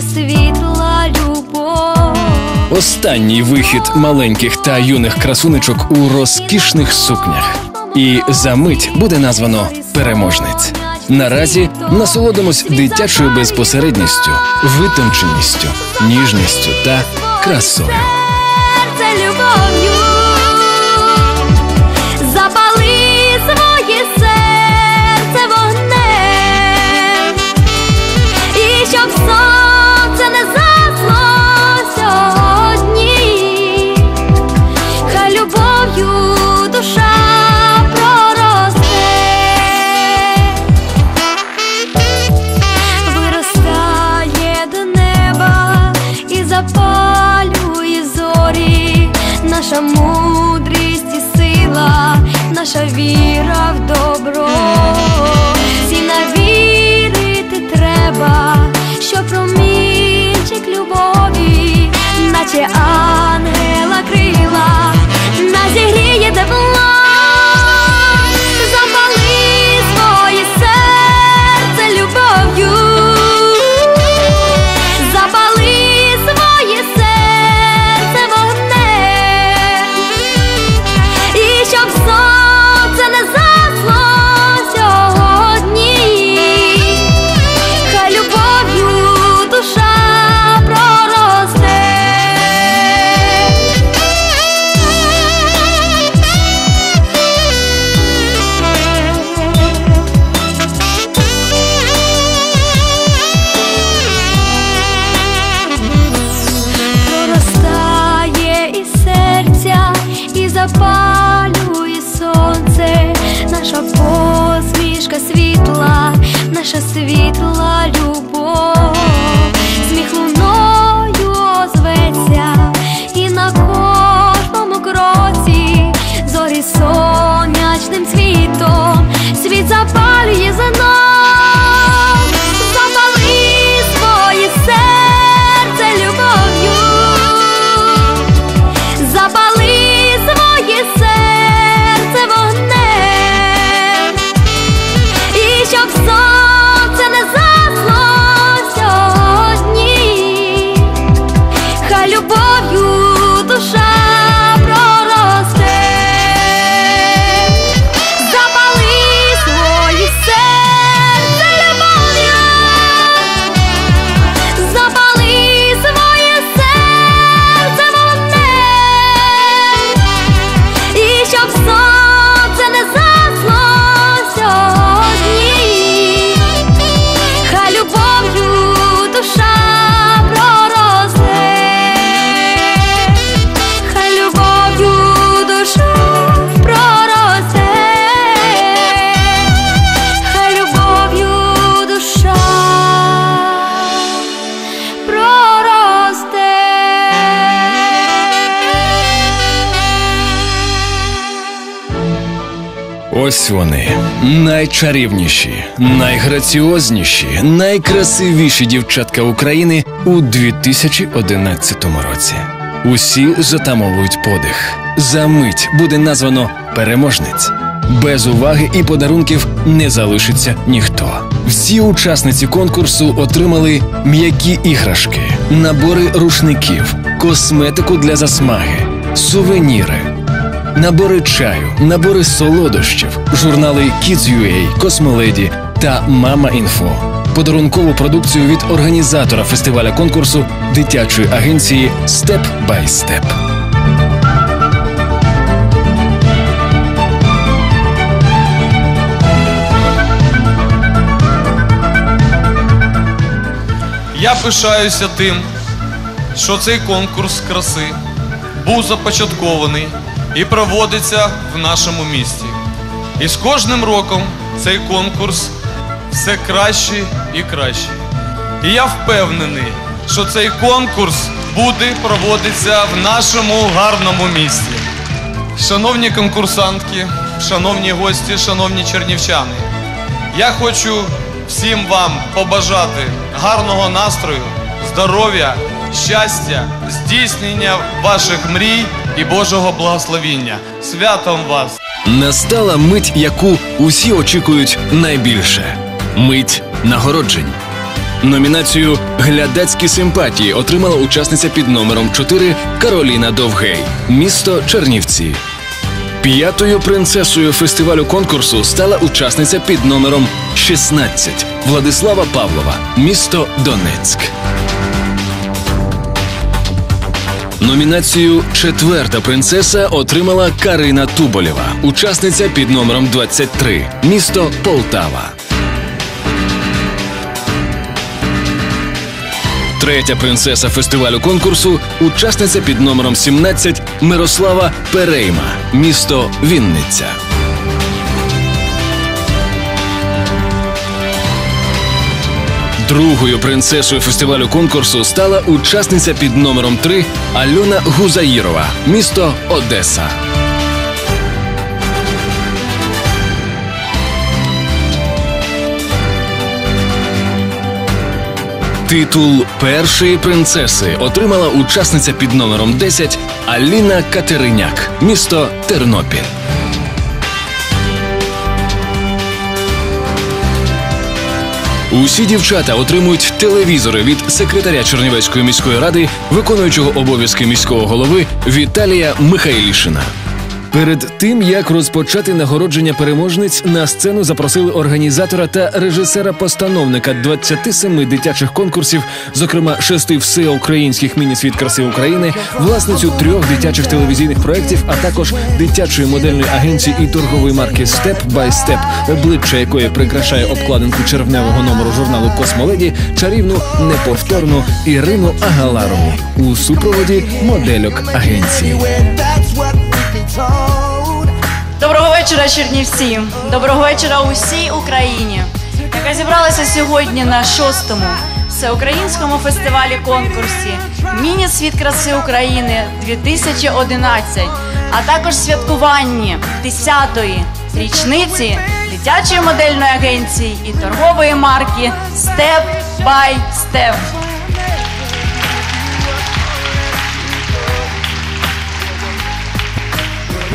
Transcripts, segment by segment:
світла любов. Останній вихід маленьких та юних красунечок у розкішних сукнях. І за мить буде названо переможниць. Наразі насолодимось дитячою безпосередністю, витонченістю, ніжністю та красою. Серце любов'ю віра добро. Ось вони найчарівніші, найграціозніші, найкрасивіші дівчатка України у 2011 році. Усі затамовують подих. За мить буде названо переможниць. Без уваги і подарунків не залишиться ніхто. Всі учасниці конкурсу отримали м'які іграшки, набори рушників, косметику для засмаги, сувеніри, набори чаю, набори солодощів, журнали Kids.ua, Космоледі та Мама Інфо. Подарункову продукцію від організатора фестиваля конкурсу дитячої агенції Step by Step. Я пишаюся тим, що цей конкурс краси був започаткований і проводиться в нашому місті. І з кожним роком цей конкурс все краще і краще. І я впевнений, що цей конкурс буде проводитися в нашому гарному місті. Шановні конкурсантки, шановні гості, шановні чернівчани, я хочу всім вам побажати гарного настрою, здоров'я, щастя, здійснення ваших мрій і Божого благословіння. Святом вас! Настала мить, яку усі очікують найбільше мить нагороджень. Номінацію Глядацькі симпатії отримала учасниця під номером 4 Кароліна Довгей, місто Чернівці. П'ятою принцесою фестивалю конкурсу стала учасниця під номером 16 Владислава Павлова, місто Донецьк. Номінацію Четверта принцеса отримала Карина Туболєва, учасниця під номером 23 місто Полтава. Третя принцеса фестивалю конкурсу учасниця під номером 17 Мирослава Перейма, місто Вінниця. Другою принцесою фестивалю конкурсу стала учасниця під номером 3 Альона Гузаїрова, місто Одеса. Титул першої принцеси отримала учасниця під номером 10 Аліна Катериняк, місто Тернопіль. Усі дівчата отримують телевізори від секретаря Чернівецької міської ради, виконуючого обов'язки міського голови Віталія Михайлішина. Перед тим як розпочати нагородження переможниць, на сцену запросили організатора та режисера-постановника 27 дитячих конкурсів, зокрема шести всеукраїнських міні-світ краси України, власницю трьох дитячих телевізійних проєктів, а також дитячої модельної агенції і торгової марки Step by Step, обличчя якої прикрашає обкладинку червневого номеру журналу Космоледі, чарівну неповторну Ірину Агаларову у супроводі модельок агенції. Вечора, Чернівці! Доброго вечора усій Україні, яка зібралася сьогодні на шостому всеукраїнському фестивалі конкурсі Міні світ краси України 2011, а також святкуванні 10-ї річниці дитячої модельної агенції і торгової марки Step by Step.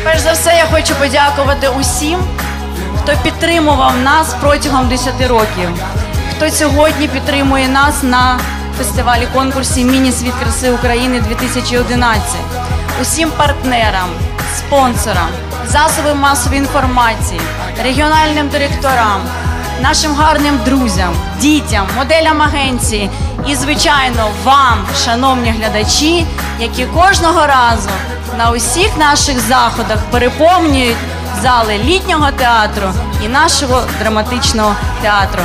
Перш за все, я хочу подякувати усім, хто підтримував нас протягом 10 років, хто сьогодні підтримує нас на фестивалі конкурсі Міні Світ краси України 2011, усім партнерам, спонсорам, засобам масової інформації, регіональним директорам, нашим гарним друзям, дітям, моделям агенції і, звичайно, вам, шановні глядачі, які кожного разу на усіх наших заходах переповнюють зали літнього театру і нашого драматичного театру.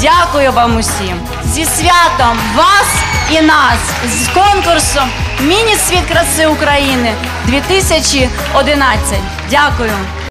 Дякую вам усім зі святом вас і нас з конкурсом Міні світ краси України 2011. Дякую.